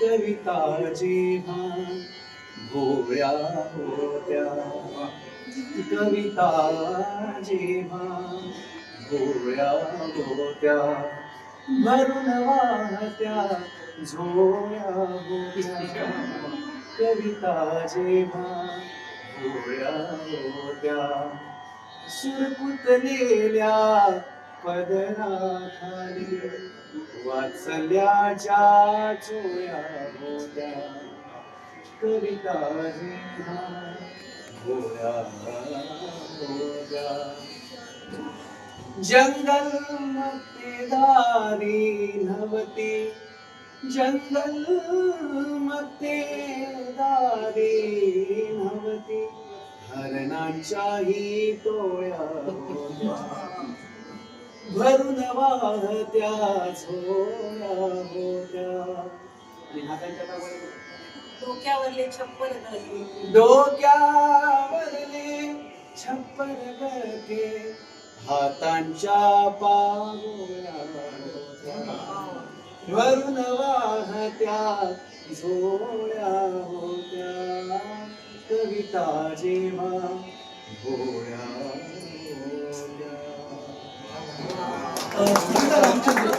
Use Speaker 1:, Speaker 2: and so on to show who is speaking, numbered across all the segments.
Speaker 1: कविता जेव्हा गोळ्या होत्या. कविता जेव्हा गोळ्या होत्या. भरून वाहत्या झोळ्या होत्या. कविता जेव्हा गोळ्या होत्या. सुरकुतलेल्या पदराखाली वाचल्याच्या चोया होत्या करिता हे भोळ्या होत्या जंगल दारी नवती. जंगल दारी नवती. हरणांच्याही टोळ्या होत्या. वाहत्या झोळ्या होत्या आणि हातांच्या?
Speaker 2: डोक्यावरले छप्पर धरले
Speaker 1: डोक्यावरले छप्पर गळके हातांच्या पागोळ्या. वरून वाहत्या झोळ्या होत्या कविता जेव्हा भोळ्या होत्या.
Speaker 3: सुनीता रामचंद्र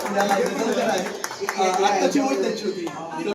Speaker 3: आत्ताची ओळ त्यांची होती